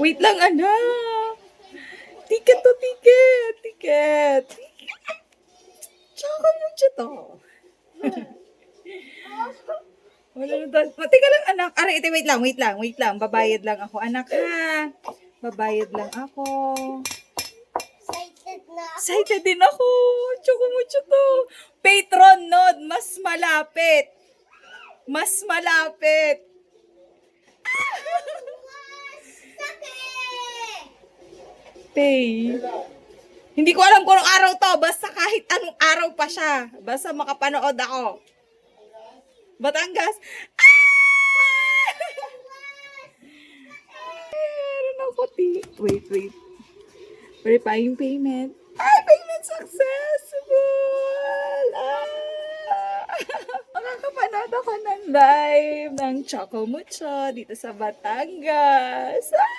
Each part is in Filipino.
Wait lang, anak. Ticket to ticket. Ticket. Tsaka mo siya to. Wala na doon. Teka lang, anak. Aray, ito, wait lang, wait lang, wait lang. Babayad lang ako, anak, ha? Babayad lang ako. Excited na. Excited din ako. Tsaka mo siya to. Patron nod, mas malapit. Mas malapit. Pay. Hindi ko alam kung anong araw to. Basta kahit anong araw pa siya. Basta makapanood ako. Batangas. Ah! Meron ako ti. Wait, wait. Verifying payment. Ay, payment successful! Ah! Makakapanood ako ng live ng Choco Mucho dito sa Batangas. Ah,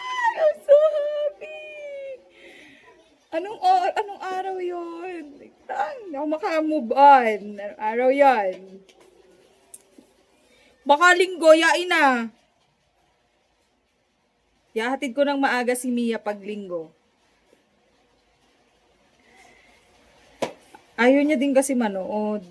Anong, or, anong araw yon? Hindi ako makamove on. Anong araw yon? Baka linggo, yain na. Yahatid ko ng maaga si Mia pag linggo. Ayaw niya din kasi manood.